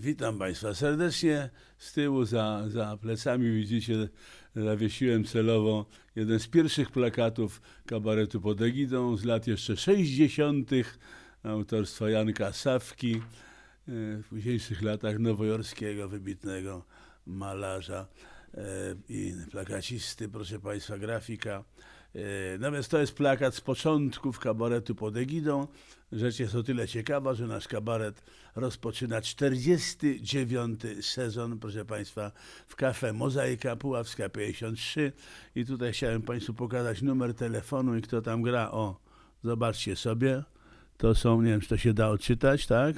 Witam Państwa serdecznie. Z tyłu za, za plecami widzicie, zawiesiłem celowo jeden z pierwszych plakatów kabaretu pod egidą z lat jeszcze 60. autorstwa Janka Sawki, e, w późniejszych latach nowojorskiego, wybitnego malarza e, i plakacisty, proszę Państwa, grafika. E, Natomiast to jest plakat z początków kabaretu pod egidą. Rzecz jest o tyle ciekawa, że nasz kabaret rozpoczyna 49 sezon, proszę Państwa, w kafe Mozaika Puławska 53. I tutaj chciałem Państwu pokazać numer telefonu i kto tam gra. O, zobaczcie sobie. To są, nie wiem, czy to się da odczytać, tak?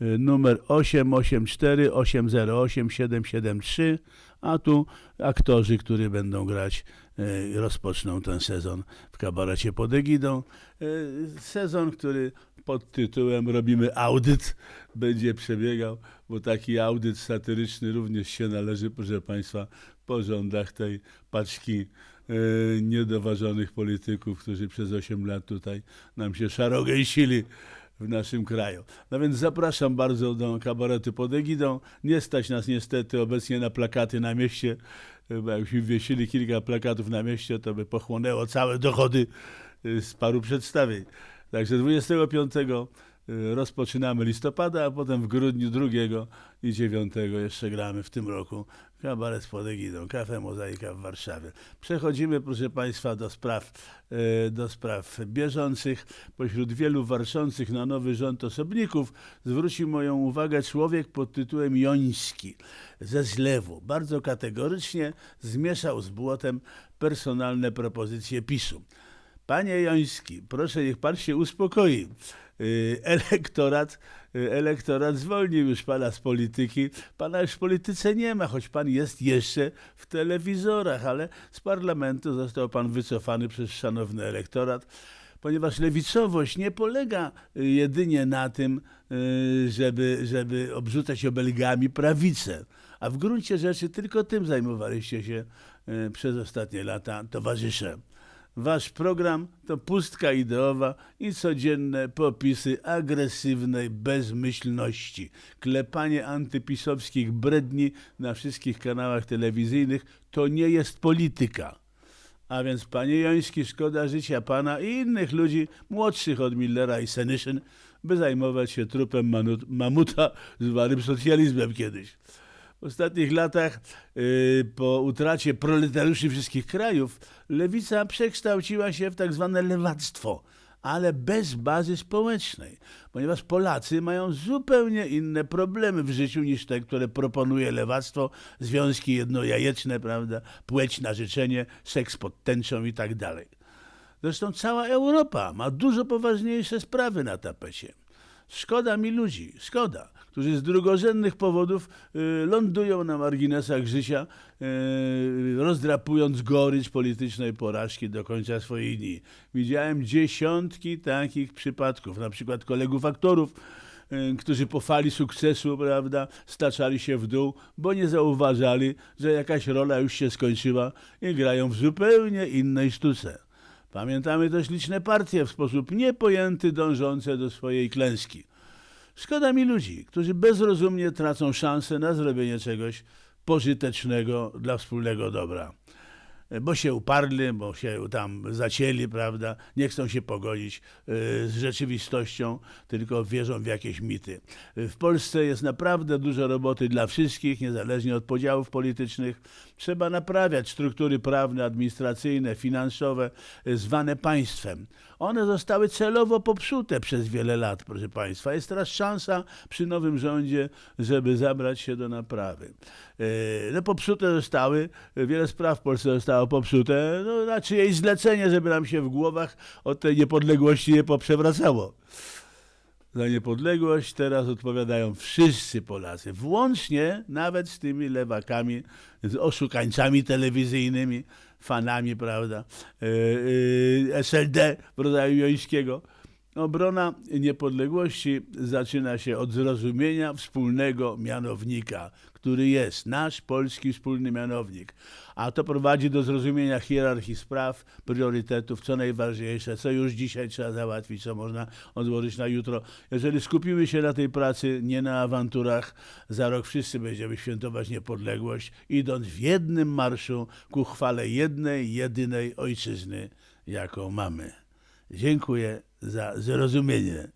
Y, numer 884 808 773, a tu aktorzy, którzy będą grać, y, rozpoczną ten sezon w kabarecie pod egidą. Y, Sezon, który pod tytułem Robimy audyt będzie przebiegał, bo taki audyt satyryczny również się należy, proszę Państwa, po rządach tej paczki niedoważonych polityków, którzy przez 8 lat tutaj nam się szarogęsili w naszym kraju. No więc zapraszam bardzo do kabaretu pod egidą. Nie stać nas niestety obecnie na plakaty na mieście, bo jakbyśmy wiesili kilka plakatów na mieście, to by pochłonęło całe dochody y, z paru przedstawień. Także 25 y, rozpoczynamy listopada, a potem w grudniu 2 i 9 jeszcze gramy w tym roku kabaret pod egidą, kafe Mozaika w Warszawie. Przechodzimy, proszę Państwa, do spraw, e, do spraw bieżących. Pośród wielu warszących na nowy rząd osobników zwrócił moją uwagę człowiek pod tytułem Joński ze Zlewu. Bardzo kategorycznie zmieszał z błotem personalne propozycje PiSu. Panie Joński, proszę, niech pan się uspokoi. Y, Elektorat, y, elektorat zwolnił już pana z polityki. Pana już w polityce nie ma, choć pan jest jeszcze w telewizorach, ale z parlamentu został pan wycofany przez szanowny elektorat. Ponieważ lewicowość nie polega y, jedynie na tym, żeby, żeby obrzucać obelgami prawicę, a w gruncie rzeczy tylko tym zajmowaliście się przez ostatnie lata, towarzysze. Wasz program to pustka ideowa i codzienne popisy agresywnej bezmyślności, klepanie antypisowskich bredni na wszystkich kanałach telewizyjnych to nie jest polityka. A więc, panie Joński, szkoda życia pana i innych ludzi młodszych od Millera i Senyszyn, by zajmować się trupem mamuta zwanym socjalizmem kiedyś. W ostatnich latach, yy, po utracie proletariuszy wszystkich krajów, lewica przekształciła się w tak zwane lewactwo, ale bez bazy społecznej, ponieważ Polacy mają zupełnie inne problemy w życiu niż te, które proponuje lewactwo, związki jednojajeczne, prawda, płeć na życzenie, seks pod tęczą i tak dalej. Zresztą cała Europa ma dużo poważniejsze sprawy na tapecie. Szkoda mi ludzi, szkoda, którzy z drugorzędnych powodów y, lądują na marginesach życia, y, rozdrapując gorycz politycznej porażki do końca swoich dni. Widziałem dziesiątki takich przypadków, na przykład kolegów aktorów, y, którzy po fali sukcesu, prawda, staczali się w dół, bo nie zauważali, że jakaś rola już się skończyła i grają w zupełnie innej sztuce. Pamiętamy też liczne partie w sposób niepojęty dążące do swojej klęski. Szkoda mi ludzi, którzy bezrozumnie tracą szansę na zrobienie czegoś pożytecznego dla wspólnego dobra. Bo się uparli, bo się tam zacięli, prawda? Nie chcą się pogodzić y, z rzeczywistością, tylko wierzą w jakieś mity. Y, W Polsce jest naprawdę dużo roboty dla wszystkich, niezależnie od podziałów politycznych. Trzeba naprawiać struktury prawne, administracyjne, finansowe, zwane państwem. One zostały celowo popsute przez wiele lat, proszę Państwa. Jest teraz szansa przy nowym rządzie, żeby zabrać się do naprawy. No popsute zostały, wiele spraw w Polsce zostało popsute, no na czyjeś zlecenie, żeby nam się w głowach od tej niepodległości nie poprzewracało. Za niepodległość teraz odpowiadają wszyscy Polacy, włącznie nawet z tymi lewakami, z oszukańcami telewizyjnymi, fanami, prawda, yy, yy, SLD w rodzaju Jońskiego. Obrona niepodległości zaczyna się od zrozumienia wspólnego mianownika, który jest nasz polski wspólny mianownik. A to prowadzi do zrozumienia hierarchii spraw, priorytetów, co najważniejsze, co już dzisiaj trzeba załatwić, co można odłożyć na jutro. Jeżeli skupimy się na tej pracy, nie na awanturach, za rok wszyscy będziemy świętować niepodległość, idąc w jednym marszu ku chwale jednej, jedynej ojczyzny, jaką mamy. Dziękuję za zrozumienie.